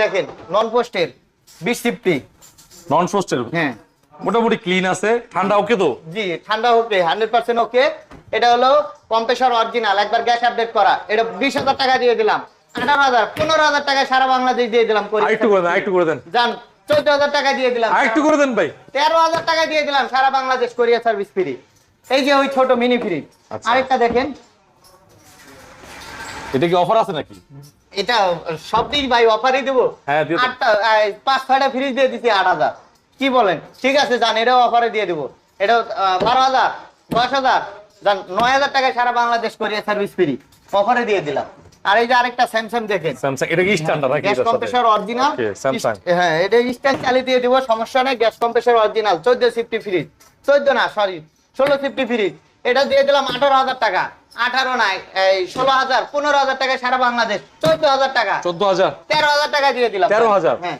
দেখেন নন পোস্টের বিশ ফিফটি নন ফ্রস্টের হ্যাঁ। মোটামুটি ক্লিন আছে ঠান্ডা ওকে তো? জি ঠান্ডা ওকে হান্ড্রেড পার্সেন্ট ওকে এটা হলো কম্প্রেসর অরিজিনাল একবার গ্যাস আপডেট করা। এটা বিশ হাজার টাকা দিয়ে দিলাম। আঠারো হাজার পনেরো হাজার টাকা সারা বাংলাদেশ দিয়ে দিলাম আরেকটু করে দেন আরেকটু করে দেন। যান চোদ্দ হাজার টাকা দিয়ে দিলাম। আরেকটু করে দেন ভাই। তেরো হাজার টাকা দিয়ে দিলাম সারা বাংলাদেশ কোরিয়া সার্ভিস ফ্রি এই যে ওই ছোট মিনি ফ্রিজ আচ্ছা। আরেকটা দেখেন। এটা কি অফার আছে নাকি? এটা সব দিন ভাই অফারই দেবো। হ্যাঁ। আটটা পাঁচ ছয়টা ফ্রিজ দিয়ে দিচ্ছি আট হাজার। কি বলেন? ঠিক আছে যান এটাও অফারে দিয়ে দেবো। এটাও বারো হাজার দশ হাজার যান নয় হাজার টাকায় সারা বাংলাদেশ কোরিয়া সার্ভিস ফ্রি অফারে দিয়ে দিলাম। আর এই যে আরেকটা স্যামসাং দেখেন। স্যামসাং এটা কি স্ট্যান্ডার্ড নাকি গ্যাস কম্প্রেসর অরিজিনাল Samsung। হ্যাঁ এটা স্ট্যান্ড চালিয়ে দিয়ে দিব সমস্যা নেই গ্যাস কম্প্রেসর অরিজিনাল চোদ্দ সিফটি ফ্রিজ চোদ্দ না সরি ষোলো সিফটি ফ্রিজ এটা দিয়ে দিলাম আঠারো হাজার টাকা। আঠারো নাই এই ষোলো হাজার পনেরো হাজার টাকা সারা বাংলাদেশ চোদ্দ হাজার টাকা। চোদ্দ হাজার। তেরো হাজার টাকা দিয়ে দিলাম। 13,000? হ্যাঁ।